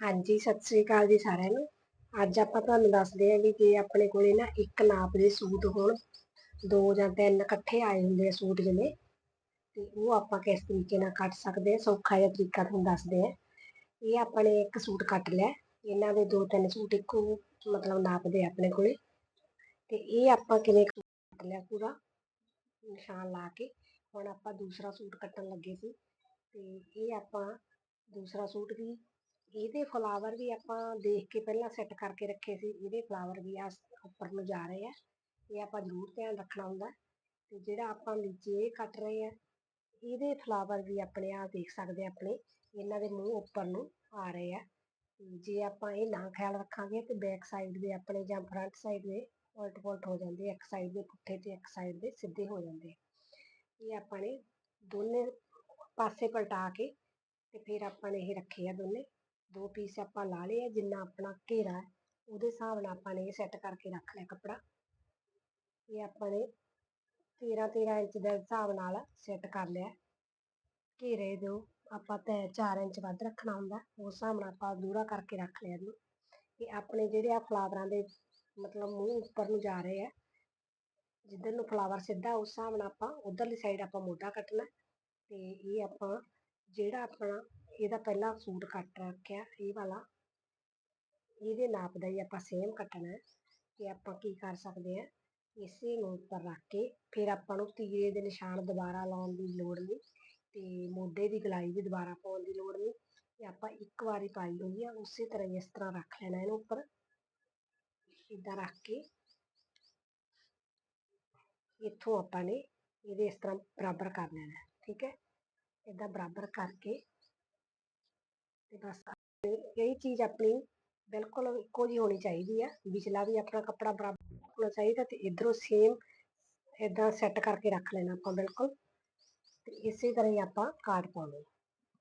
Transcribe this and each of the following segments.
ਹਾਂਜੀ, ਸਤਿ ਸ੍ਰੀ ਅਕਾਲ ਜੀ ਸਾਰਿਆਂ ਨੂੰ। ਅੱਜ ਆਪਾਂ ਤੁਹਾਨੂੰ ਦੱਸਦੇ ਹਾਂ ਵੀ ਜੇ ਆਪਣੇ ਕੋਲੇ ਨਾ ਇੱਕ ਨਾਪ ਦੇ ਸੂਟ ਹੋਣ, ਦੋ ਜਾਂ ਤਿੰਨ ਇਕੱਠੇ ਆਏ ਹੁੰਦੇ ਆ ਸੂਟ ਜਿਵੇਂ, ਤੇ ਉਹ ਆਪਾਂ ਕਿਸ ਤਰੀਕੇ ਨਾਲ ਕੱਟ ਸਕਦੇ ਆ ਸੌਖਾ ਜਿਹਾ ਤਰੀਕਾ ਤੁਹਾਨੂੰ ਦੱਸਦੇ ਆ ਇਹ ਆਪਾਂ ਨੇ ਇੱਕ ਸੂਟ ਕੱਟ ਲਿਆ, ਇਹਨਾਂ ਦੇ ਦੋ ਤਿੰਨ ਸੂਟ ਇੱਕੋ ਮਤਲਬ ਨਾਪ ਦੇ ਆਪਣੇ ਕੋਲੇ। ਤੇ ਇਹ ਆਪਾਂ ਕਿਵੇਂ ਕੱਟ ਲਿਆ ਪੂਰਾ, ਨਿਸ਼ਾਨ ਲਾ ਕੇ, ਹੁਣ ਆਪਾਂ ਦੂਸਰਾ ਸੂਟ ਕੱਟਣ ਲੱਗੇ ਸੀ। ਤੇ ਇਹ ਆਪਾਂ ਦੂਸਰਾ ਸੂਟ ਵੀ ਇਹਦੇ ਫਲਾਵਰ ਵੀ ਆਪਾਂ ਦੇਖ ਕੇ ਪਹਿਲਾਂ ਸੈੱਟ ਕਰਕੇ ਰੱਖੇ ਸੀ, ਇਹਦੇ ਫਲਾਵਰ ਵੀ ਆ ਉੱਪਰ ਨੂੰ ਜਾ ਰਹੇ ਆ, ਇਹ ਆਪਾਂ ਜ਼ਰੂਰ ਧਿਆਨ ਰੱਖਣਾ ਹੁੰਦਾ ਤੇ ਜਿਹੜਾ ਆਪਾਂ ਨੀਚੇ ਇਹ ਕੱਟ ਰਹੇ ਆ, ਇਹਦੇ ਫਲਾਵਰ ਵੀ ਆਪਣੇ ਆ ਦੇਖ ਸਕਦੇ ਆਪਣੇ, ਇਹਨਾਂ ਦੇ ਮੂੰਹ ਉੱਪਰ ਨੂੰ ਆ ਰਹੇ ਆ। ਜੇ ਆਪਾਂ ਇਹ ਨਾ ਖਿਆਲ ਰੱਖਾਂਗੇ ਤੇ ਬੈਕ ਸਾਈਡ ਦੇ ਆਪਣੇ ਜਾਂ ਫਰੰਟ ਸਾਈਡ ਦੇ ਉਲਟ ਪੁਲਟ ਹੋ ਜਾਂਦੇ ਇੱਕ ਸਾਈਡ ਦੇ ਪੁੱਠੇ ਤੇ ਇੱਕ ਸਾਈਡ ਦੇ ਸਿੱਧੇ ਹੋ ਜਾਂਦੇ ਇਹ ਆਪਾਂ ਨੇ ਦੋਨੇ ਪਾਸੇ ਪਲਟਾ ਕੇ ਤੇ ਫਿਰ ਆਪਾਂ ਨੇ ਇਹ ਰੱਖੇ ਆ ਦੋਨੇ। ਦੋ ਪੀਸ ਆਪਾਂ ਲਾ ਲਏ ਆ, ਜਿੰਨਾ ਆਪਣਾ ਘੇਰਾ ਹੈ, ਉਹਦੇ ਹਿਸਾਬ ਨਾਲ ਆਪਾਂ ਨੇ ਇਹ ਸੈੱਟ ਕਰਕੇ ਰੱਖ ਲਿਆ ਕੱਪੜਾ। ਇਹ ਆਪਾਂ ਨੇ 13 13 ਇੰਚ ਦੇ ਹਿਸਾਬ ਨਾਲ ਸੈੱਟ ਕਰ ਲਿਆ ਘੇਰੇ ਦੇ ਆਪਾਂ ਤੇ 4 ਇੰਚ ਵੱਧ ਰੱਖਣਾ ਹੁੰਦਾ ਉਸ ਹਿਸਾਬ ਨਾਲ ਆਪਾਂ ਦੂਰਾ ਕਰਕੇ ਰੱਖ ਲਿਆ ਇਹਨੂੰ। ਇਹ ਆਪਣੇ ਜਿਹੜੇ ਆ ਫਲਾਵਰਾਂ ਦੇ ਮਤਲਬ ਮੂੰਹ ਉੱਪਰ ਨੂੰ ਜਾ ਰਹੇ ਆ, ਜਿੱਧਰ ਨੂੰ ਫਲਾਵਰ ਸਿੱਧਾ ਉਸ ਹਿਸਾਬ ਨਾਲ ਆਪਾਂ ਉਧਰਲੀ ਸਾਈਡ ਆਪਾਂ ਮੋਢਾ ਕੱਟਣਾ ਤੇ ਇਹ ਆਪਾਂ ਜਿਹੜਾ ਆਪਣਾ ਇਹਦਾ ਪਹਿਲਾਂ ਸੂਟ ਕੱਟ ਰੱਖਿਆ, ਇਹ ਵਾਲਾ। ਇਹਦੇ ਨਾਪ ਦਾ ਹੀ ਆਪਾਂ ਸੇਮ ਕੱਟਣਾ ਤੇ ਆਪਾਂ ਕੀ ਕਰ ਸਕਦੇ ਆ ਇਸੇ ਨੂੰ ਉੱਪਰ ਰੱਖ ਕੇ ਫਿਰ ਆਪਾਂ ਨੂੰ ਤੀਰੇ ਦੇ ਨਿਸ਼ਾਨ ਦੁਬਾਰਾ ਲਾਉਣ ਦੀ ਲੋੜ ਨਹੀਂ ਤੇ ਮੋਢੇ ਦੀ ਗਲਾਈ ਵੀ ਦੁਬਾਰਾ ਪਾਉਣ ਦੀ ਲੋੜ ਨਹੀਂ। ਤੇ ਆਪਾਂ ਇੱਕ ਵਾਰੀ ਪਾਈ ਹੋਈ ਆ, ਉਸੇ ਤਰ੍ਹਾਂ ਹੀ ਇਸ ਤਰ੍ਹਾਂ ਰੱਖ ਲੈਣਾ ਇਹਨੂੰ ਉੱਪਰ। ਇਦਾਂ ਰੱਖ ਕੇ ਇੱਥੋਂ ਆਪਾਂ ਨੇ ਇਹਦੇ ਇਸ ਤਰ੍ਹਾਂ ਬਰਾਬਰ ਕਰ ਲੈਣਾ ਠੀਕ ਹੈ? ਇਦਾਂ ਬਰਾਬਰ ਕਰਕੇ ਤੇ ਬਸ ਇਹ ਚੀਜ਼ ਆਪਣੀ ਬਿਲਕੁਲ ਇੱਕੋ ਜਿਹੀ ਹੋਣੀ ਚਾਹੀਦੀ ਆ, ਵਿਚਲਾ ਵੀ ਆਪਣਾ ਕੱਪੜਾ ਬਰਾਬਰ ਹੋਣਾ ਚਾਹੀਦਾ ਤੇ ਇਧਰੋਂ ਸੇਮ ਇਦਾਂ ਸੈੱਟ ਕਰਕੇ ਰੱਖ ਲੈਣਾ ਆਪਾਂ ਬਿਲਕੁਲ ਤੇ ਇਸੇ ਤਰ੍ਹਾਂ ਹੀ ਆਪਾਂ ਕਾਟ ਪਾਉਣੇ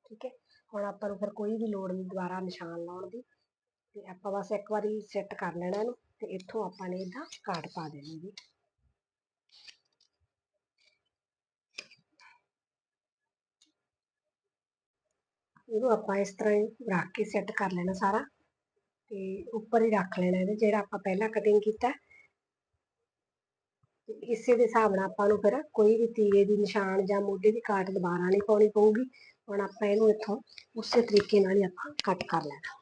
ਠੀਕ ਹੈ? ਹੁਣ ਆਪਾਂ ਨੂੰ ਫਿਰ ਕੋਈ ਵੀ ਲੋੜ ਨਹੀਂ ਦੁਬਾਰਾ ਨਿਸ਼ਾਨ ਲਾਉਣ ਦੀ ਤੇ ਆਪਾਂ ਬਸ ਇੱਕ ਵਾਰੀ ਸੈੱਟ ਕਰ ਲੈਣਾ ਇਹਨੂੰ ਤੇ ਇੱਥੋਂ ਆਪਾਂ ਨੇ ਇਦਾਂ ਕਾਟ ਪਾ ਦੇਣੀ ਜੀ। ਇਹਨੂੰ ਆਪਾਂ ਇਸ ਤਰ੍ਹਾਂ ਹੀ ਰੱਖ ਕੇ ਸੈੱਟ ਕਰ ਲੈਣਾ ਸਾਰਾ ਤੇ ਉੱਪਰ ਹੀ ਰੱਖ ਲੈਣਾ ਇਹਦੇ ਜਿਹੜਾ ਆਪਾਂ ਪਹਿਲਾਂ ਕਟਿੰਗ ਕੀਤਾ। ਇਸੇ ਦੇ ਹਿਸਾਬ ਨਾਲ ਆਪਾਂ ਨੂੰ ਫਿਰ ਕੋਈ ਵੀ ਤੀਰੇ ਦੀ ਨਿਸ਼ਾਨ ਜਾਂ ਮੋਢੇ ਦੀ ਕਾਟ ਦੁਬਾਰਾ ਨਹੀਂ ਪਾਉਣੀ ਪਊਗੀ। ਹੁਣ ਆਪਾਂ ਇਹਨੂੰ ਇੱਥੋਂ ਉਸੇ ਤਰੀਕੇ ਨਾਲ ਹੀ ਆਪਾਂ ਕੱਟ ਕਰ ਲੈਣਾ।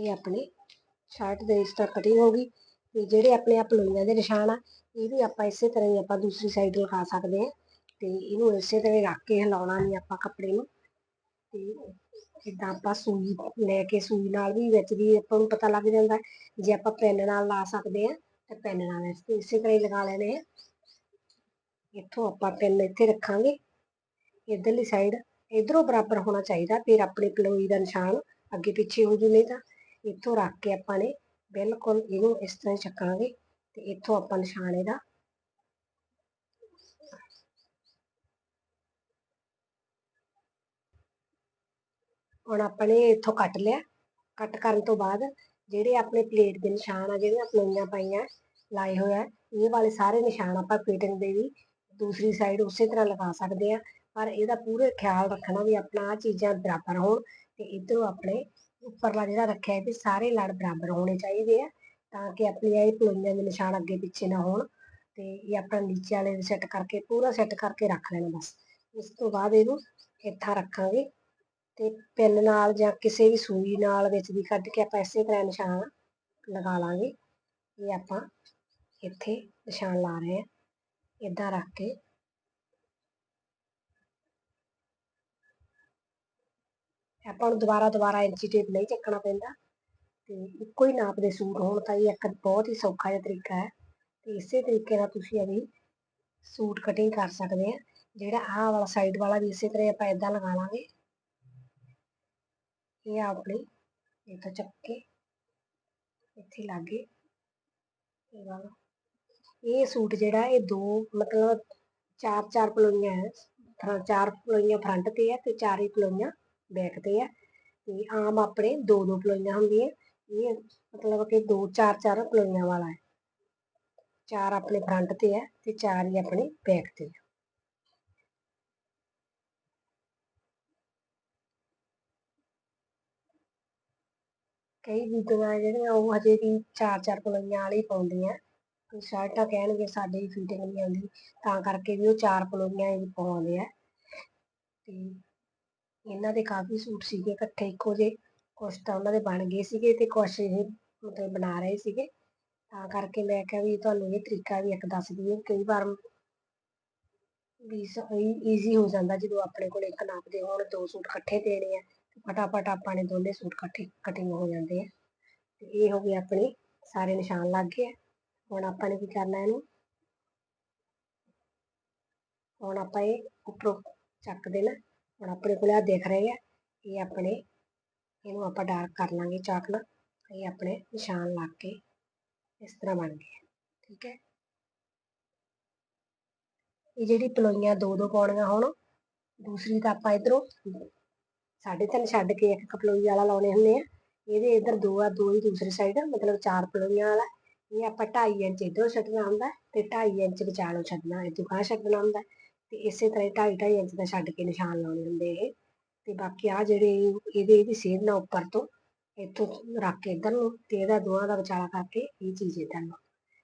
ਇਹ ਆਪਣੇ ਸ਼ਰਟ ਦੇ ਇਸ ਤਰ੍ਹਾਂ ਕਟਿੰਗ ਹੋ ਗਈ ਤੇ ਜਿਹੜੇ ਆਪਣੇ ਆ ਪਲੋਈਆਂ ਦੇ ਨਿਸ਼ਾਨ ਆ, ਇਹ ਵੀ ਆਪਾਂ ਇਸੇ ਤਰ੍ਹਾਂ ਹੀ ਆਪਾਂ ਦੂਸਰੀ ਸਾਈਡ ਲਗਾ ਸਕਦੇ ਆ ਤੇ ਇਹਨੂੰ ਇਸੇ ਤਰ੍ਹਾਂ ਰੱਖ ਕੇ ਹਿਲਾਉਣਾ ਨਹੀਂ ਆਪਾਂ ਕੱਪੜੇ ਨੂੰ ਤੇ ਇਦਾਂ ਆਪਾਂ ਸੂਈ ਲੈ ਕੇ ਸੂਈ ਨਾਲ ਵੀ ਵਿੱਚ ਵੀ ਆਪਾਂ ਨੂੰ ਪਤਾ ਲੱਗ ਜਾਂਦਾ ਜੇ ਆਪਾਂ ਪੈਨ ਨਾਲ ਲਾ ਸਕਦੇ ਆ ਤਾਂ ਪੈਨ ਨਾਲ ਇਸੇ ਤਰ੍ਹਾਂ ਹੀ ਲਗਾ ਲੈਣੇ ਆ। ਇੱਥੋਂ ਆਪਾਂ ਪੈਨ ਇੱਥੇ ਰੱਖਾਂਗੇ। ਇਧਰਲੀ ਸਾਈਡ ਇਧਰੋਂ ਬਰਾਬਰ ਹੋਣਾ ਚਾਹੀਦਾ, ਫਿਰ ਆਪਣੀ ਪਲੋਈ ਦਾ ਨਿਸ਼ਾਨ ਅੱਗੇ ਪਿੱਛੇ ਹੋ ਜੂ ਨਹੀਂ ਤਾਂ। ਇੱਥੋਂ ਰੱਖ ਕੇ ਆਪਾਂ ਨੇ ਬਿਲਕੁਲ ਇਹਨੂੰ ਇਸ ਤਰ੍ਹਾਂ ਹੀ ਚੱਕਾਂਗੇ ਤੇ ਇੱਥੋਂ ਆਪਾਂ ਨਿਸ਼ਾਨ ਇਹਦਾ ਹੁਣ ਆਪਾਂ ਨੇ ਇੱਥੋਂ ਕੱਟ ਲਿਆ। ਕੱਟ ਕਰਨ ਤੋਂ ਬਾਅਦ ਜਿਹੜੇ ਆਪਣੇ ਪਲੇਟ ਦੇ ਨਿਸ਼ਾਨ ਆ, ਜਿਹੜੀਆਂ ਪਲੋਈਆਂ ਪਾਈਆਂ, ਲਾਏ ਹੋਏ ਆ, ਇਹ ਵਾਲੇ ਸਾਰੇ ਨਿਸ਼ਾਨ ਆਪਾਂ ਫਿਟਿੰਗ ਦੇ ਵੀ ਦੂਸਰੀ ਸਾਈਡ ਉਸੇ ਤਰ੍ਹਾਂ ਲਗਾ ਸਕਦੇ ਆ। ਪਰ ਇਹਦਾ ਪੂਰੇ ਖਿਆਲ ਰੱਖਣਾ ਵੀ ਆਪਣਾ ਆ ਚੀਜ਼ਾਂ ਬਰਾਬਰ ਹੋਣ ਤੇ ਇਧਰੋਂ ਆਪਣੇ ਉੱਪਰਲਾ ਜਿਹੜਾ ਰੱਖਿਆ ਹੈ ਤੇ ਸਾਰੇ ਲੜ ਬਰਾਬਰ ਹੋਣੇ ਚਾਹੀਦੇ ਆ, ਤਾਂ ਕਿ ਆਪਣੀ ਇਹ ਪਲੋਈਆਂ ਦੇ ਨਿਸ਼ਾਨ ਅੱਗੇ ਪਿੱਛੇ ਨਾ ਹੋਣ ਤੇ ਇਹ ਆਪਣਾ ਨੀਚੇ ਵਾਲੇ ਸੈੱਟ ਕਰਕੇ, ਪੂਰਾ ਸੈੱਟ ਕਰਕੇ ਰੱਖ ਲੈਣਾ ਬਸ। ਉਸ ਤੋਂ ਬਾਅਦ ਇਹਨੂੰ ਇੱਥਾ ਰੱਖਾਂਗੇ ਤੇ ਪਿੰਨ ਨਾਲ ਜਾਂ ਕਿਸੇ ਵੀ ਸੂਈ ਨਾਲ ਵਿੱਚ ਦੀ ਕੱਢ ਕੇ ਆਪਾਂ ਇਸੇ ਤਰ੍ਹਾਂ ਨਿਸ਼ਾਨ ਲਗਾ ਲਾਂਗੇ। ਇਹ ਆਪਾਂ ਇੱਥੇ ਨਿਸ਼ਾਨ ਲਾ ਰਹੇ ਆ ਇਦਾਂ ਰੱਖ ਕੇ ਆਪਾਂ ਨੂੰ ਦੁਬਾਰਾ ਦੁਬਾਰਾ ਇੰਚੀ ਟੇਪ ਨਹੀਂ ਚੱਕਣਾ ਪੈਂਦਾ। ਤੇ ਇੱਕੋ ਹੀ ਨਾਪ ਦੇ ਸੂਟ ਹੋਣ ਤਾਂ ਇਹ ਇੱਕ ਬਹੁਤ ਹੀ ਸੌਖਾ ਜਿਹਾ ਤਰੀਕਾ ਹੈ। ਤੇ ਇਸੇ ਤਰੀਕੇ ਨਾਲ ਤੁਸੀਂ ਅभी ਸੂਟ ਕਟਿੰਗ ਕਰ ਸਕਦੇ ਆ। ਜਿਹੜਾ ਆਹ ਵਾਲਾ ਸਾਈਡ ਵਾਲਾ ਵੀ ਇਸੇ ਤਰ੍ਹਾਂ ਆਪਾਂ ਇਦਾਂ ਲਗਾ ਲਾਂਗੇ। ਇਹ ਆਪਣੀ ਇਹ ਤੋਂ ਚੱਕ ਕੇ ਇੱਥੇ ਲਾਗੇ। ਇਹ ਵਾਲਾ। ਇਹ ਸੂਟ ਜਿਹੜਾ ਇਹ ਦੋ ਮਤਲਬ ਚਾਰ ਚਾਰ ਪਲੋਈਆਂ ਹੈ। ਚਾਰ ਪਲੋਈਆਂ ਫਰੰਟ ਤੇ ਹੈ ਤੇ ਚਾਰ ਹੀ ਪਲੋਈਆਂ ਬੈਕ ਤੇ ਹੈ ਤੇ ਆਮ ਆਪਣੇ ਦੋ ਦੋ ਪਲੋਈਆਂ ਹੁੰਦੀਆਂ, ਇਹ ਮਤਲਬ ਕਿ ਦੋ ਚਾਰ ਚਾਰ ਪਲੋਈਆਂ ਵਾਲਾ ਹੈ। ਚਾਰ ਆਪਣੇ ਫਰੰਟ ਤੇ ਹੈ ਤੇ ਚਾਰ ਹੀ ਆਪਣੇ ਬੈਕ ਤੇ ਹੈ। ਕਈ ਬੀਬੀਆਂ ਜਿਹੜੀਆਂ ਉਹ ਹਜੇ ਵੀ ਚਾਰ ਚਾਰ ਪਲੋਈਆਂ ਵਾਲੀ ਪਾਉਂਦੀਆਂ ਕੋਈ ਸ਼ਰਟਾਂ ਕਹਿਣਗੇ ਸਾਡੀ ਫਿਟਿੰਗ ਨਹੀਂ ਆਉਂਦੀ, ਤਾਂ ਕਰਕੇ ਵੀ ਉਹ ਚਾਰ ਪਲੋਈਆਂ ਹੀ ਪਾਉਂਦੇ ਆ। ਤੇ ਇਹਨਾਂ ਦੇ ਕਾਫੀ ਸੂਟ ਸੀਗੇ ਇਕੱਠੇ, ਇੱਕੋ ਜਿਹੇ ਕੁਛ ਤਾਂ ਉਹਨਾਂ ਦੇ ਬਣ ਗਏ ਸੀਗੇ ਤੇ ਕੁਛ ਇਹ ਮਤਲਬ ਬਣਾ ਰਹੇ ਸੀਗੇ। ਤਾਂ ਕਰਕੇ ਮੈਂ ਕਿਹਾ ਵੀ ਤੁਹਾਨੂੰ ਇਹ ਤਰੀਕਾ ਵੀ ਇੱਕ ਦੱਸ ਦਈਏ, ਕਈ ਵਾਰ ਵੀ ਈਜ਼ੀ ਹੋ ਜਾਂਦਾ ਜਦੋਂ ਆਪਣੇ ਕੋਲ ਇੱਕ ਨਾਪ ਦੇ ਹੋਣ, ਦੋ ਸੂਟ ਇਕੱਠੇ ਦੇਣੇ ਆ ਫਟਾਫਟ ਆਪਾਂ ਨੇ ਦੋਨੇ ਸੂਟ ਇਕੱਠੇ, ਕਟਿੰਗ ਹੋ ਜਾਂਦੇ ਆ। ਤੇ ਇਹ ਹੋ ਗਏ ਆਪਣੇ ਸਾਰੇ ਨਿਸ਼ਾਨ ਲੱਗ ਗਏ ਹੁਣ ਆਪਾਂ ਨੇ ਕੀ ਕਰਨਾ ਇਹਨੂੰ? ਹੁਣ ਆਪਾਂ ਇਹ ਉੱਪਰੋਂ ਚੱਕ ਦੇਣਾ। ਹੁਣ ਆਪਣੇ ਕੋਲ ਆ ਦਿਖ ਰਹੇ ਆ, ਇਹ ਆਪਣੇ, ਇਹਨੂੰ ਆਪਾਂ ਡਾਰਕ ਕਰ ਲਾਂਗੇ ਚਾਕ ਨਾਲ ਇਹ ਆਪਣੇ ਨਿਸ਼ਾਨ ਲਾ ਕੇ ਇਸ ਤਰ੍ਹਾਂ ਬਣ ਗਏ ਠੀਕ ਹੈ। ਇਹ ਜਿਹੜੀ ਪਲੋਈਆਂ ਦੋ ਦੋ ਪਾਉਣੀਆਂ ਹੋਣ, ਦੂਸਰੀ ਤਾਂ ਆਪਾਂ ਇਧਰੋਂ ਸਾਢੇ ਤਿੰਨ ਛੱਡ ਕੇ ਇੱਕ ਕਪਲੋਈ ਵਾਲਾ ਲਾਉਣੇ ਹੁੰਦੇ ਆ, ਇਹਦੇ ਇਧਰ ਦੋ ਆ, ਦੋ ਹੀ ਦੂਸਰੀ ਸਾਈਡ ਮਤਲਬ ਚਾਰ ਪਲੋਈਆਂ ਵਾਲਾ, ਇਹ ਆਪਾਂ 2.5 ਇੰਚ ਇਧਰੋਂ ਛੱਡਣਾ ਹੁੰਦਾ ਤੇ 2.5 ਇੰਚ ਵਿਚਾਲੋਂ ਛੱਡਣਾ, ਇਹ ਦੁਕਾਨ ਛੱਡਣਾ ਹੁੰਦਾ। ਤੇ ਇਸੇ ਤਰ੍ਹਾਂ 2.5 2.5 ਇੰਚ ਦਾ ਛੱਡ ਕੇ ਨਿਸ਼ਾਨ ਲਾਉਣੇ ਹੁੰਦੇ ਇਹ। ਤੇ ਬਾਕੀ ਆ ਜਿਹੜੇ ਇਹਦੇ ਇਹਦੀ ਸੇਧ ਨਾਲ ਉੱਪਰ ਤੋਂ ਇੱਥੋਂ ਰੱਖ ਕੇ ਇਧਰ ਨੂੰ ਤੇ ਇਹਦਾ ਦੋਹਾਂ ਦਾ ਵਿਚਾਲਾ ਕਰਕੇ ਇਹ ਚੀਜ਼ ਇਧਰ ਨੂੰ।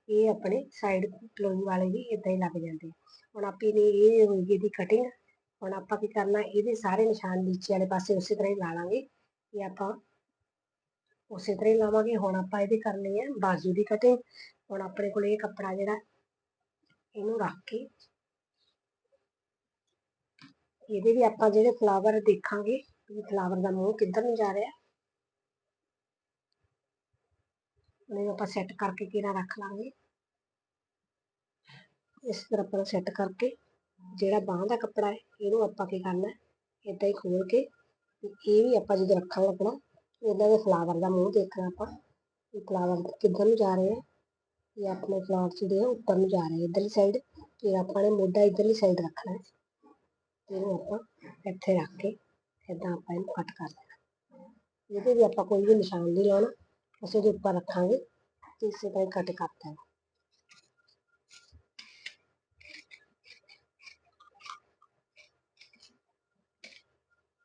ਇਹ ਆਪਣੇ ਸਾਈਡ ਪਲੋਈ ਵਾਲੇ ਵੀ ਇਦਾਂ ਹੀ ਲੱਗ ਜਾਂਦੇ ਹੁਣ ਆਪੀ ਨੇ ਇਹ ਹੋਈ ਇਹਦੀ ਕਟਿੰਗ ਹੁਣ ਆਪਾਂ ਕੀ ਕਰਨਾ, ਇਹਦੇ ਸਾਰੇ ਨਿਸ਼ਾਨ ਨੀਚੇ ਵਾਲੇ ਪਾਸੇ ਉਸੇ ਤਰ੍ਹਾਂ ਹੀ ਲਾ ਲਾਂਗੇ। ਇਹ ਆਪਾਂ ਉਸੇ ਤਰ੍ਹਾਂ ਹੀ ਲਾਵਾਂਗੇ। ਹੁਣ ਆਪਾਂ ਇਹਦੇ ਕਰਨੀ ਹੈ ਬਾਜ਼ੂ ਦੀ ਕਟਿੰਗ ਹੁਣ ਆਪਣੇ ਕੋਲ ਇਹ ਕੱਪੜਾ ਜਿਹੜਾ ਇਹਨੂੰ ਰੱਖ ਕੇ ਇਹਦੇ ਵੀ ਆਪਾਂ ਜਿਹੜੇ ਫਲਾਵਰ ਦੇਖਾਂਗੇ, ਵੀ ਫਲਾਵਰ ਦਾ ਮੂੰਹ ਕਿੱਧਰ ਨੂੰ ਜਾ ਰਿਹਾ। ਉਹਨੂੰ ਆਪਾਂ ਸੈੱਟ ਕਰਕੇ ਕਿਹੜਾ ਰੱਖ ਲਾਂਗੇ। ਇਸ ਤਰ੍ਹਾਂ ਆਪਾਂ ਸੈੱਟ ਕਰਕੇ ਜਿਹੜਾ ਬਾਹਾਂ ਦਾ ਕੱਪੜਾ ਹੈ, ਇਹਨੂੰ ਆਪਾਂ ਕੀ ਕਰਨਾ ਇਦਾਂ ਹੀ ਖੋਲ ਕੇ ਇਹ ਵੀ ਆਪਾਂ ਜਦੋਂ ਰੱਖਣ ਲੱਗਣਾ ਇਹਨਾਂ ਦੇ ਫਲਾਵਰ ਦਾ ਮੂੰਹ ਦੇਖਣਾ ਆਪਾਂ ਇਹ ਫਲਾਵਰ ਕਿੱਧਰ ਨੂੰ ਜਾ ਰਹੇ ਆ ਇਹ ਆਪਣੇ ਫਲਾਵਰ ਜਿਹੜੇ ਆ, ਉੱਪਰ ਨੂੰ ਜਾ ਰਹੇ ਇਧਰਲੀ ਸਾਈਡ ਫਿਰ ਆਪਾਂ ਨੇ ਮੋਢਾ ਇਧਰਲੀ ਸਾਈਡ ਰੱਖਣਾ ਹੈ। ਇਹਨੂੰ ਆਪਾਂ ਇੱਥੇ ਰੱਖ ਕੇ ਇਦਾਂ ਆਪਾਂ ਇਹਨੂੰ ਕੱਟ ਕਰ ਦੇਣਾ। ਇਹਦੇ ਵੀ ਆਪਾਂ ਕੋਈ ਵੀ ਨਿਸ਼ਾਨ ਨਹੀਂ ਲਾਉਣਾ, ਅਸੀਂ ਇਹਦੇ ਉੱਪਰ ਰੱਖਾਂਗੇ ਤੇ ਇਸੇ ਤਰ੍ਹਾਂ ਕੱਟ ਕਰ ਦੇਣਾ।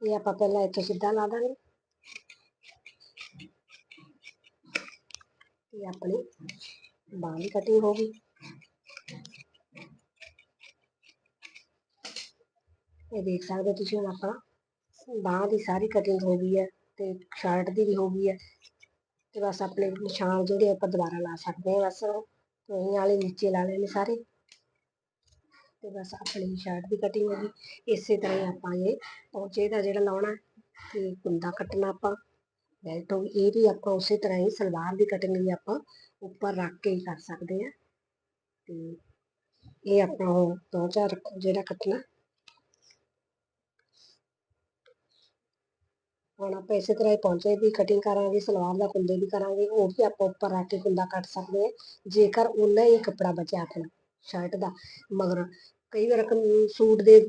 ਇਹ ਆਪਾਂ ਪਹਿਲਾਂ ਇੱਥੇ ਸਿੱਧਾ ਲਾ ਦਾਂਗੇ। ਇਹ ਆਪਣੀ ਬਾਂਹ ਦੀ ਕਟਿੰਗ ਹੋ ਗਈ। ਇਹ ਦੇਖ ਸਕਦੇ ਹੋ ਤੁਸੀਂ ਹੁਣ ਆਪਾਂ ਬਾਂਹ ਦੀ ਸਾਰੀ ਕਟਿੰਗ ਹੋ ਗਈ ਹੈ ਤੇ ਸ਼ਰਟ ਦੀ ਵੀ ਹੋ ਗਈ ਹੈ ਤੇ ਬਸ ਆਪਣੇ ਨਿਸ਼ਾਨ ਜਿਹੜੇ ਆਪਾਂ ਦੁਬਾਰਾ ਲਾ ਸਕਦੇ ਹਾਂ ਬਸ ਤੁਸੀਂ ਵਾਲੇ ਨੀਚੇ ਲਾ ਲੈਣੇ ਸਾਰੇ ਤੇ ਬਸ ਆਪਣੀ ਸ਼ਰਟ ਦੀ ਕਟਿੰਗ ਹੋ ਗਈ। ਇਸੇ ਤਰ੍ਹਾਂ ਹੀ ਆਪਾਂ ਇਹ ਪੌਂਚੇ ਦਾ ਜਿਹੜਾ ਲਾਉਣਾ ਤੇ ਕੁੰਦਾ ਕੱਟਣਾ ਆਪਾਂ ਬੈਲਟ ਹੋ ਗਈ, ਇਹ ਵੀ ਆਪਾਂ ਉਸੇ ਤਰ੍ਹਾਂ ਹੀ ਸਲਵਾਰ ਦੀ ਕਟਿੰਗ ਵੀ ਆਪਾਂ ਉੱਪਰ ਰੱਖ ਕੇ ਹੀ ਕਰ ਸਕਦੇ ਆ ਤੇ ਇਹ ਆਪਾਂ ਉਹ ਪੌਂਚਾ ਰੱਖੋ ਜਿਹੜਾ ਕੱਟਣਾ। ਹੁਣ ਆਪਾਂ ਇਸੇ ਤਰ੍ਹਾਂ ਹੀ ਪੌਂਚੇ ਦੀ ਕਟਿੰਗ ਕਰਾਂਗੇ, ਸਲਵਾਰ ਦਾ ਕੁੰਦੇ ਦੀ ਕਰਾਂਗੇ ਉਹ ਵੀ ਆਪਾਂ ਉੱਪਰ ਰੱਖ ਕੇ ਕੁੰਦਾ ਕੱਟ ਸਕਦੇ ਆ ਜੇਕਰ ਉਨਾ ਹੀ ਕੱਪੜਾ ਬਚਿਆ ਆਪਣਾ ਸ਼ਰਟ ਦਾ, ਮਗਰ ਕਈ ਵਾਰ ਸੂਟ ਦੇ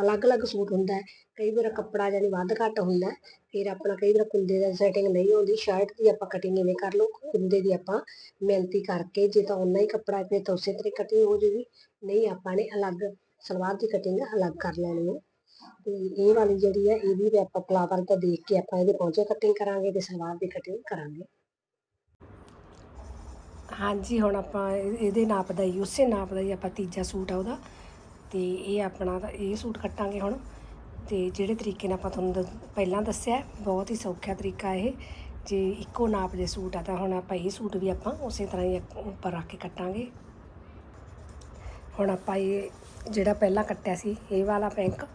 ਅਲੱਗ-ਅਲੱਗ ਸੂਟ ਹੁੰਦਾ ਹੈ, ਕਈ ਵਾਰ ਕੱਪੜਾ ਜਾਨੀ ਵੱਧ ਘੱਟ ਹੁੰਦਾ ਫਿਰ ਆਪਣਾ ਕਈ ਵਾਰ ਕੁੰਦੇ ਦਾ ਸੈਟਿੰਗ ਨਹੀਂ ਹੁੰਦੀ ਸ਼ਰਟ ਦੀ ਆਪਾਂ ਕਟਿੰਗ ਇਵੇਂ ਕਰ ਲਓ ਕੁੰਦੇ ਦੀ ਆਪਾਂ ਮਿਹਨਤੀ ਕਰਕੇ, ਜੇ ਤਾਂ ਉਨਾ ਹੀ ਕੱਪੜਾ ਫਿਰ ਤਾਂ ਉਸੇ ਤਰ੍ਹਾਂ ਕਟਿੰਗ ਹੋ ਜੂਗੀ, ਨਹੀਂ ਆਪਾਂ ਨੇ ਅਲੱਗ ਸਲਵਾਰ ਦੀ ਕਟਿੰਗ ਅਲੱਗ ਕਰ ਲੈਣੀ ਹੈ। ਤੇ ਇਹ ਵਾਲੀ ਜਿਹੜੀ ਹੈ ਇਹਦੀ ਵੀ ਆਪਾਂ ਫਲਾਵਰ ਦਾ ਦੇਖ ਕੇ ਆਪਾਂ ਇਹਦੇ ਪਹੁੰਚੇ ਕਟਿੰਗ ਕਰਾਂਗੇ ਤੇ ਸਲਵਾਰ ਦੀ ਕਟਿੰਗ ਕਰਾਂਗੇ। ਹਾਂਜੀ, ਹੁਣ ਆਪਾਂ ਇਹਦੇ ਨਾਪ ਦਾ ਹੀ, ਉਸੇ ਨਾਪ ਦਾ ਹੀ ਆਪਾਂ ਤੀਜਾ ਸੂਟ ਆ ਉਹਦਾ। ਤੇ ਇਹ ਆਪਣਾ, ਇਹ ਸੂਟ ਕੱਟਾਂਗੇ ਹੁਣ। ਤੇ ਜਿਹੜੇ ਤਰੀਕੇ ਨਾਲ ਆਪਾਂ ਤੁਹਾਨੂੰ ਦ- ਪਹਿਲਾਂ ਦੱਸਿਆ, ਬਹੁਤ ਹੀ ਸੌਖਾ ਤਰੀਕਾ ਇਹ। ਜੇ ਇੱਕੋ ਨਾਪ ਦੇ ਸੂਟ ਆ, ਤਾਂ ਹੁਣ ਆਪਾਂ ਇਹ ਸੂਟ ਵੀ ਆਪਾਂ ਉਸੇ ਤਰ੍ਹਾਂ ਹੀ ਉੱਪਰ ਰੱਖ ਕੇ ਕੱਟਾਂਗੇ। ਹੁਣ ਆਪਾਂ ਇਹ ਜਿਹੜਾ ਪਹਿਲਾਂ ਕੱਟਿਆ ਸੀ, ਇਹ ਵਾਲਾ ਪਿੰਕ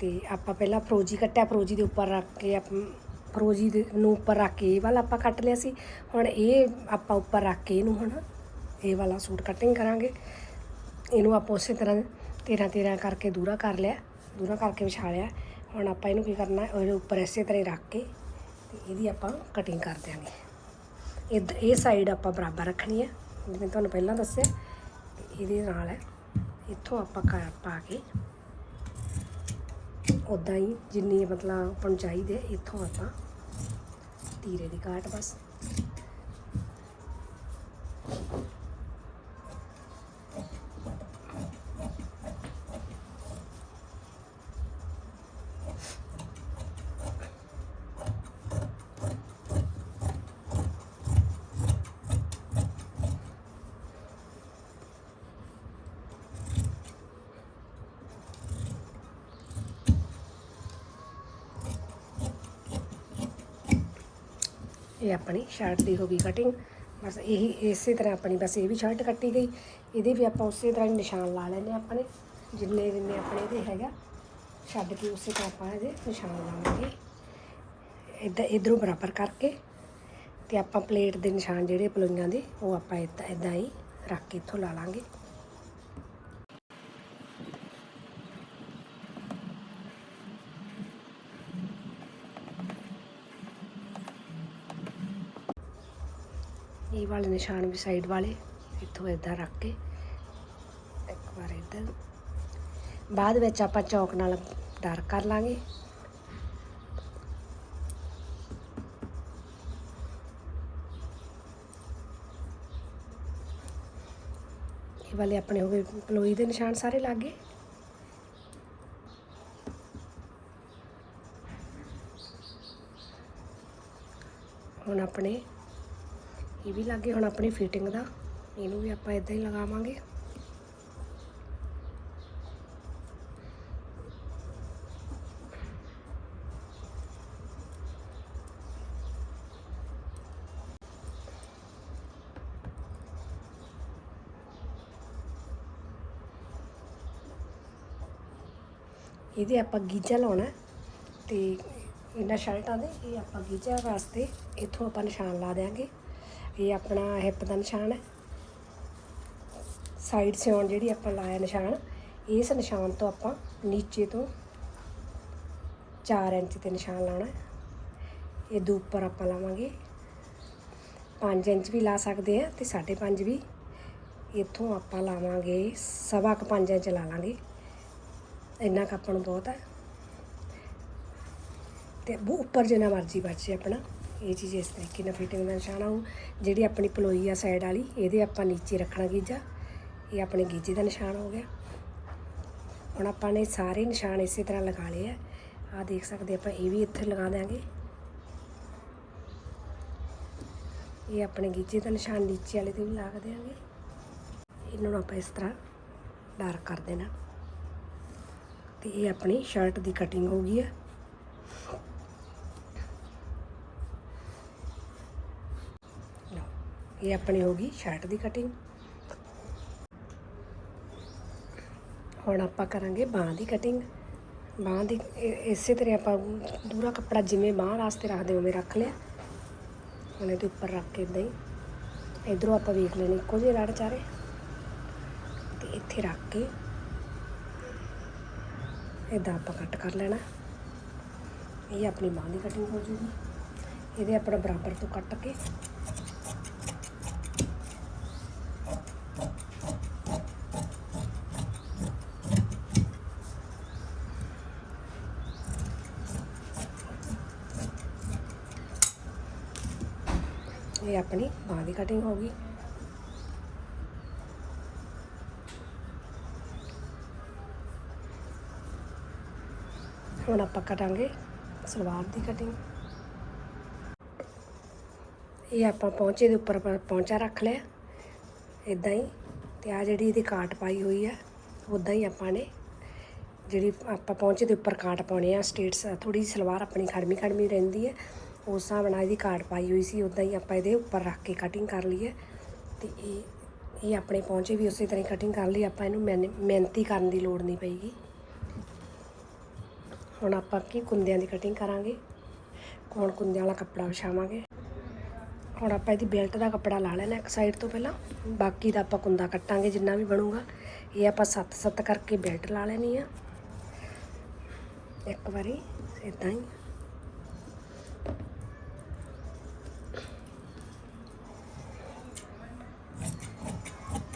ਤੇ ਆਪਾਂ ਪਹਿਲਾਂ ਫਰੋਜੀ ਕੱਟਿਆ ਫਰੋਜੀ ਦੇ ਉੱਪਰ ਰੱਖ ਕੇ ਆਪ ਫਰੋਜੀ ਦੇ ਨੂੰ ਉੱਪਰ ਰੱਖ ਕੇ ਇਹ ਵਾਲਾ ਆਪਾਂ ਕੱਟ ਲਿਆ ਸੀ। ਹੁਣ ਇਹ ਆਪਾਂ ਉੱਪਰ ਰੱਖ ਕੇ ਇਹਨੂੰ ਹੁਣ ਇਹ ਵਾਲਾ ਸੂਟ ਕਟਿੰਗ ਕਰਾਂਗੇ। ਇਹਨੂੰ ਆਪਾਂ ਉਸੇ ਤਰ੍ਹਾਂ 13 13 ਕਰਕੇ ਦੂਰਾ ਕਰ ਲਿਆ, ਦੂਰਾ ਕਰਕੇ ਵਿਛਾ ਲਿਆ ਹੁਣ ਆਪਾਂ ਇਹਨੂੰ ਕੀ ਕਰਨਾ ਉਹਦੇ ਉੱਪਰ ਇਸੇ ਤਰ੍ਹਾਂ ਹੀ ਰੱਖ ਕੇ ਤੇ ਇਹਦੀ ਆਪਾਂ ਕਟਿੰਗ ਕਰ ਦਿਆਂਗੇ। ਇਧ ਇਹ ਸਾਈਡ ਆਪਾਂ ਬਰਾਬਰ ਰੱਖਣੀ ਹੈ, ਜਿਵੇਂ ਤੁਹਾਨੂੰ ਪਹਿਲਾਂ ਦੱਸਿਆ ਇਹਦੇ ਨਾਲ ਹੈ, ਇੱਥੋਂ ਆਪਾਂ ਕਰ ਪਾ ਕੇ ਉਦਾਂ ਹੀ ਜਿੰਨੀ ਮਤਲਬ ਆਪਾਂ ਨੂੰ ਚਾਹੀਦੇ ਇੱਥੋਂ ਆਪਾਂ ਤੀਰੇ ਦੀ ਕਾਟ ਬਸ। ਇਹ ਆਪਣੀ ਸ਼ਰਟ ਦੀ ਹੋ ਗਈ ਕਟਿੰਗ ਬਸ ਇਹੀ, ਇਸੇ ਤਰ੍ਹਾਂ ਆਪਣੀ ਬਸ ਇਹ ਵੀ ਸ਼ਰਟ ਕੱਟੀ ਗਈ। ਇਹਦੇ ਵੀ ਆਪਾਂ ਉਸੇ ਤਰ੍ਹਾਂ ਹੀ ਨਿਸ਼ਾਨ ਲਾ ਲੈਣੇ ਆਪਣੇ, ਜਿੰਨੇ ਜਿੰਨੇ ਆਪਣੇ ਇਹਦੇ ਹੈਗਾ। ਛੱਡ ਕੇ ਉਸੇ ਤਰ੍ਹਾਂ ਆਪਾਂ ਇਹਦੇ ਨਿਸ਼ਾਨ ਲਾਵਾਂਗੇ। ਇੱਧਰ, ਇਧਰੋਂ ਬਰਾਬਰ ਕਰਕੇ ਤੇ ਆਪਾਂ ਪਲੇਟ ਦੇ ਨਿਸ਼ਾਨ ਜਿਹੜੇ ਪਲੋਈਆਂ ਦੇ, ਉਹ ਆਪਾਂ ਇੱਦਾਂ ਇੱਦਾਂ ਹੀ ਰੱਖ ਕੇ ਇੱਥੋਂ ਲਾ ਲਾਂਗੇ। ਵਾਲੇ ਨਿਸ਼ਾਨ ਵੀ ਸਾਈਡ ਵਾਲੇ, ਇੱਥੋਂ ਇਦਾਂ ਰੱਖ ਕੇ, ਇੱਕ ਵਾਰ ਇਧਰ। ਬਾਅਦ ਵਿੱਚ ਆਪਾਂ ਚੌਕ ਨਾਲ ਡਾਰਕ ਕਰ ਲਾਂਗੇ। ਇਹ ਵਾਲੇ ਆਪਣੇ ਹੋ ਗਏ ਪਲੋਈ ਦੇ ਨਿਸ਼ਾਨ ਸਾਰੇ ਲੱਗ ਗਏ। ਹੁਣ ਆਪਣੇ ਇਹ ਵੀ ਲੱਗੇ ਹੁਣ ਆਪਣੀ ਫਿਟਿੰਗ ਦਾ। ਇਹਨੂੰ ਵੀ ਆਪਾਂ ਇਦਾਂ ਹੀ ਲਗਾਵਾਂਗੇ। ਇਹਦੇ ਆਪਾਂ ਗੀਜਾ ਲਾਉਣਾ ਹੈ ਤੇ ਇਹਨਾਂ ਸ਼ਰਟਾਂ ਦੇ ਇਹ ਆਪਾਂ ਗੀਜਾ ਵਾਸਤੇ ਇੱਥੋਂ ਆਪਾਂ ਨਿਸ਼ਾਨ ਲਾ ਦੇਾਂਗੇ ਇਹ ਆਪਣਾ ਹਿੱਪ ਦਾ ਨਿਸ਼ਾਨ ਹੈ। ਸਾਈਡ ਸਿਉਣ ਜਿਹੜੀ ਆਪਾਂ ਲਾਇਆ ਨਿਸ਼ਾਨ, ਇਸ ਨਿਸ਼ਾਨ ਤੋਂ ਆਪਾਂ ਨੀਚੇ ਤੋਂ 4 ਇੰਚ ਤੇ ਨਿਸ਼ਾਨ ਲਾਉਣਾ ਇਹ ਦੇ ਉੱਪਰ ਆਪਾਂ ਲਾਵਾਂਗੇ। 5 ਇੰਚ ਵੀ ਲਾ ਸਕਦੇ ਆ ਤੇ 5.5 ਵੀ। ਇੱਥੋਂ ਆਪਾਂ ਲਾਵਾਂਗੇ, ਸਵਾ ਕੁ 5 ਇੰਚ ਲਾ ਲਾਂਗੇ। ਇੰਨਾ ਕੁ ਆਪਾਂ ਨੂੰ ਬਹੁਤ ਹੈ। ਤੇ ਉੱਪਰ ਜਿੰਨਾ ਮਰਜ਼ੀ ਬਚੇ ਆਪਣਾ। ਇਹ ਚੀਜ਼ ਇਸ ਤਰੀਕੇ ਨਾਲ ਫਿਟਿੰਗ ਦਾ ਨਿਸ਼ਾਨ ਆਊ ਜਿਹੜੀ ਆਪਣੀ ਪਲੋਈ ਆ ਸਾਈਡ ਵਾਲੀ, ਇਹਦੇ ਆਪਾਂ ਨੀਚੇ ਰੱਖਣਾ ਗੀਜਾ। ਇਹ ਆਪਣੇ ਗੀਜੇ ਦਾ ਨਿਸ਼ਾਨ ਹੋ ਗਿਆ। ਹੁਣ ਆਪਾਂ ਨੇ ਸਾਰੇ ਨਿਸ਼ਾਨ ਇਸੇ ਤਰ੍ਹਾਂ ਲਗਾ ਲਏ ਆ। ਆ ਦੇਖ ਸਕਦੇ ਆਪਾਂ, ਇਹ ਵੀ ਇੱਥੇ ਲਗਾ ਦਿਆਂਗੇ। ਇਹ ਆਪਣੇ ਗੀਜੇ ਦਾ ਨਿਸ਼ਾਨ ਨੀਚੇ ਵਾਲੇ ਤੇ ਵੀ ਲਾ ਦਿਆਂਗੇ। ਇਹਨਾਂ ਨੂੰ ਆਪਾਂ ਇਸ ਤਰ੍ਹਾਂ ਡਾਰਕ ਕਰ ਦੇਣਾ। ਤੇ ਇਹ ਆਪਣੀ ਸ਼ਰਟ ਦੀ ਕਟਿੰਗ ਹੋ ਗਈ ਆ। ਇਹ ਆਪਣੀ ਹੋ ਗਈ ਸ਼ਰਟ ਦੀ ਕਟਿੰਗ ਹੁਣ ਆਪਾਂ ਕਰਾਂਗੇ ਬਾਹਾਂ ਦੀ ਕਟਿੰਗ ਬਾਹਾਂ ਦੀ ਇਸੇ ਤਰ੍ਹਾਂ ਆਪਾਂ ਦੂਰਾ ਕੱਪੜਾ ਜਿਵੇਂ ਬਾਹਾਂ ਵਾਸਤੇ ਰੱਖਦੇ ਉਵੇਂ ਰੱਖ ਲਿਆ। ਹੁਣ ਇਹਦੇ ਉੱਪਰ ਰੱਖ ਕੇ ਇਦਾਂ ਹੀ। ਇਧਰੋਂ ਆਪਾਂ ਵੇਖ ਲੈਣੀ ਇੱਕੋ ਜਿਹੇ ਰੜ ਚਾਰੇ। ਤੇ ਇੱਥੇ ਰੱਖ ਕੇ ਇਦਾਂ ਆਪਾਂ ਕੱਟ ਕਰ ਲੈਣਾ। ਇਹ ਆਪਣੀ ਬਾਂਹ ਦੀ ਕਟਿੰਗ ਹੋ ਜੂਗੀ। ਇਹਦੇ ਆਪਣਾ ਬਰਾਬਰ ਤੋਂ ਕੱਟ ਕੇ ਆਪਣੀ ਬਾਂਹ ਦੀ ਕਟਿੰਗ ਹੋ ਗਈ। ਹੁਣ ਆਪਾਂ ਕਟਾਂਗੇ ਸਲਵਾਰ ਦੀ ਕਟਿੰਗ ਇਹ ਆਪਾਂ ਪਹੁੰਚੇ ਦੇ ਉੱਪਰ ਪਹੁੰਚਾ ਰੱਖ ਲਿਆ। ਇਦਾਂ ਹੀ ਤੇ ਆ ਜਿਹੜੀ ਇਹਦੀ ਕਾਟ ਪਾਈ ਹੋਈ ਆ ਉਦਾਂ ਹੀ ਆਪਾਂ ਨੇ ਜਿਹੜੀ ਆਪਾਂ ਪਹੁੰਚੇ ਦੇ ਉੱਪਰ ਕਾਟ ਪਾਉਣੇ ਆ। ਸਟੇਟਸ ਥੋੜੀ ਜਿਹੀ ਸਲਵਾਰ ਆਪਣੀ ਖੜਮੀ ਖੜਮੀ ਰਹਿੰਦੀ ਹੈ ਉਸ ਹਿਸਾਬ ਨਾਲ ਇਹਦੀ ਕਾਟ ਪਾਈ ਹੋਈ ਸੀ ਉਦਾਂ ਹੀ ਆਪਾਂ ਇਹਦੇ ਉੱਪਰ ਰੱਖ ਕੇ ਕਟਿੰਗ ਕਰ ਲਈ ਹੈ ਤੇ ਇਹ ਇਹ ਆਪਣੇ ਪਹੁੰਚੇ ਵੀ ਉਸੇ ਤਰ੍ਹਾਂ ਹੀ ਕਟਿੰਗ ਕਰ ਲਈ ਆਪਾਂ ਇਹਨੂੰ ਮੈਨ- ਮਿਹਨਤੀ ਕਰਨ ਦੀ ਲੋੜ ਨਹੀਂ ਪਏਗੀ। ਹੁਣ ਆਪਾਂ ਕੀ ਕੁੰਦਿਆਂ ਦੀ ਕਟਿੰਗ ਕਰਾਂਗੇ। ਕੋਣ ਕੁੰਦਿਆਂ ਵਾਲਾ ਕੱਪੜਾ ਵਿਛਾਵਾਂਗੇ। ਹੁਣ ਆਪਾਂ ਇਹਦੀ ਬੈਲਟ ਦਾ ਕੱਪੜਾ ਲਾ ਲੈਣਾ ਇੱਕ ਸਾਈਡ ਤੋਂ ਪਹਿਲਾਂ। ਬਾਕੀ ਦਾ ਆਪਾਂ ਕੁੰਦਾ ਕੱਟਾਂਗੇ, ਜਿੰਨਾ ਵੀ ਬਣੂਗਾ। ਇਹ ਆਪਾਂ ਸੱਤ ਸੱਤ ਕਰਕੇ ਬੈਲਟ ਲਾ ਲੈਣੀ ਆ। ਇੱਕ ਵਾਰੀ ਇਦਾਂ ਹੀ।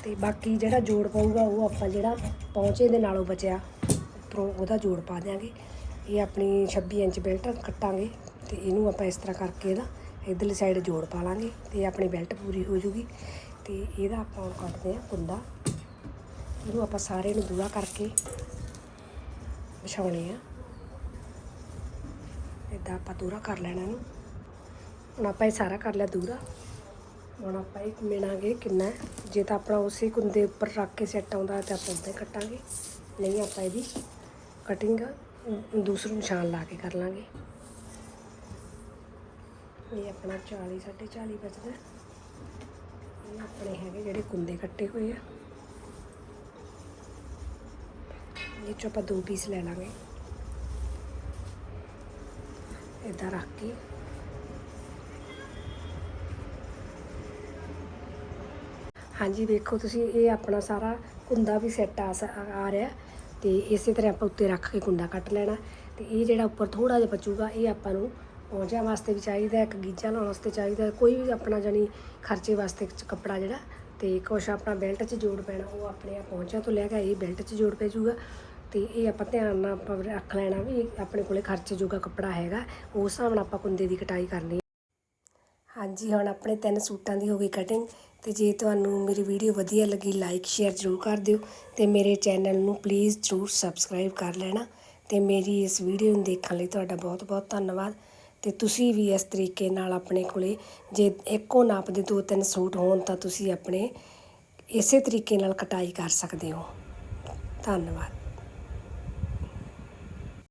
ਤੇ ਬਾਕੀ ਜਿਹੜਾ ਜੋੜ ਪਊਗਾ ਉਹ ਆਪਾਂ ਜਿਹੜਾ ਪਹੁੰਚੇ ਦੇ ਨਾਲੋਂ ਬਚਿਆ, ਉੱਪਰੋਂ ਉਹਦਾ ਜੋੜ ਪਾ ਦਿਆਂਗੇ। ਇਹ ਆਪਣੀ 26 ਇੰਚ ਬੈਲਟ ਕੱਟਾਂਗੇ ਤੇ ਇਹਨੂੰ ਆਪਾਂ ਇਸ ਤਰ੍ਹਾਂ ਕਰਕੇ ਇਹਦਾ ਇਧਰਲੀ ਸਾਈਡ ਜੋੜ ਪਾ ਲਾਂਗੇ ਤੇ ਆਪਣੀ ਬੈਲਟ ਪੂਰੀ ਹੋ ਜੂਗੀ ਤੇ ਇਹਦਾ ਆਪਾਂ ਕੱਟਦੇ ਆ ਕੁੰਦਾ ਇਹਨੂੰ ਆਪਾਂ ਸਾਰੇ ਨੂੰ ਦੂਰਾ ਕਰਕੇ ਵਿਛਾਉਣੇ ਆ। ਇਦਾਂ ਆਪਾਂ ਦੂਰਾ ਕਰ ਲੈਣਾ ਇਹਨੂੰ। ਹੁਣ ਆਪਾਂ ਇਹ ਸਾਰਾ ਕਰ ਲਿਆ ਦੂਰਾ। ਹੁਣ ਆਪਾਂ ਇਹ ਮਿਣਾਂਗੇ ਕਿੰਨਾ ਜੇ ਤਾਂ ਆਪਣਾ ਉਸੇ ਕੁੰਦੇ ਉੱਪਰ ਰੱਖ ਕੇ ਸੈੱਟ ਆਉਂਦਾ ਤਾਂ ਆਪਾਂ ਉਦਾਂ ਹੀ ਕੱਟਾਂਗੇ। ਨਹੀਂ, ਆਪਾਂ ਇਹਦੀ ਕਟਿੰਗ ਦੂਸਰੇ ਨਿਸ਼ਾਨ ਲਾ ਕੇ ਕਰ ਲਾਂਗੇ। ਇਹ ਆਪਣਾ 40 40 ਬਚਦਾ ਹੈ। ਇਹ ਆਪਣੇ ਹੈਗੇ ਜਿਹੜੇ ਕੁੰਦੇ ਕੱਟੇ ਹੋਏ ਆ। ਇਹ ਚੋਂ ਆਪਾਂ ਦੋ ਪੀਸ ਲੈ ਲਾਂਗੇ। ਇਦਾਂ ਰੱਖ ਕੇ ਹਾਂਜੀ ਵੇਖੋ ਤੁਸੀਂ ਇਹ ਆਪਣਾ ਸਾਰਾ ਕੁੰਦਾ ਵੀ ਸੈੱਟ ਆ ਸ- ਆ ਰਿਹਾ ਤੇ ਇਸੇ ਤਰ੍ਹਾਂ ਆਪਾਂ ਉੱਤੇ ਰੱਖ ਕੇ ਕੁੰਡਾ ਕੱਟ ਲੈਣਾ ਤੇ ਇਹ ਜਿਹੜਾ ਉੱਪਰ ਥੋੜਾ ਜਿਹਾ ਬਚੂਗਾ ਇਹ ਆਪਾਂ ਨੂੰ ਪੌਂਚਿਆਂ ਵਾਸਤੇ ਵੀ ਚਾਹੀਦਾ, ਇੱਕ ਗੀਜਾ ਲਾਉਣ ਵਾਸਤੇ ਚਾਹੀਦਾ, ਕੋਈ ਵੀ ਆਪਣਾ ਜਾਨੀ ਖਰਚੇ ਵਾਸਤੇ ਕੱਪੜਾ ਜਿਹੜਾ ਤੇ ਕੁਛ ਆਪਣਾ ਬੈਲਟ 'ਚ ਜੋੜ ਪੈਣਾ, ਉਹ ਆਪਣੇ ਆ ਪੌਂਚਿਆਂ ਤੋਂ ਲੈ ਕੇ ਇਹ ਬੈਲਟ 'ਚ ਜੋੜ ਪੈ ਜਾਊਗਾ ਤੇ ਇਹ ਆਪਾਂ ਧਿਆਨ ਨਾਲ ਆਪਾਂ ਰੱਖ ਲੈਣਾ ਵੀ ਆਪਣੇ ਕੋਲੇ ਖਰਚੇ ਜੋਗਾ ਕੱਪੜਾ ਹੈਗਾ, ਉਸ ਹਿਸਾਬ ਨਾਲ ਆਪਾਂ ਕੁੰਦੇ ਦੀ ਕਟਾਈ ਕਰਨੀ ਹਾਂਜੀ, ਹੁਣ ਆਪਣੇ ਤਿੰਨ ਸੂਟਾਂ ਦੀ ਹੋ ਗਈ ਕਟਿੰਗ ਤੇ ਜੇ ਤੁਹਾਨੂੰ ਮੇਰੀ ਵੀਡੀਓ ਵਧੀਆ ਲੱਗੀ ਲਾਈਕ ਸ਼ੇਅਰ ਜ਼ਰੂਰ ਕਰ ਦਿਓ ਤੇ ਮੇਰੇ ਚੈਨਲ ਨੂੰ ਪਲੀਜ਼ ਜ਼ਰੂਰ ਸਬਸਕ੍ਰਾਈਬ ਕਰ ਲੈਣਾ ਤੇ ਮੇਰੀ ਇਸ ਵੀਡੀਓ ਨੂੰ ਦੇਖਣ ਲਈ ਤੁਹਾਡਾ ਬਹੁਤ ਬਹੁਤ ਧੰਨਵਾਦ ਤੇ ਤੁਸੀਂ ਵੀ ਇਸ ਤਰੀਕੇ ਨਾਲ ਆਪਣੇ ਕੋਲੇ ਜੇ ਇੱਕੋ ਨਾਪ ਦੇ ਦੋ ਤਿੰਨ ਸੂਟ ਹੋਣ ਤਾਂ ਤੁਸੀਂ ਆਪਣੇ ਇਸੇ ਤਰੀਕੇ ਨਾਲ ਕਟਾਈ ਕਰ ਸਕਦੇ ਹੋ। ਧੰਨਵਾਦ।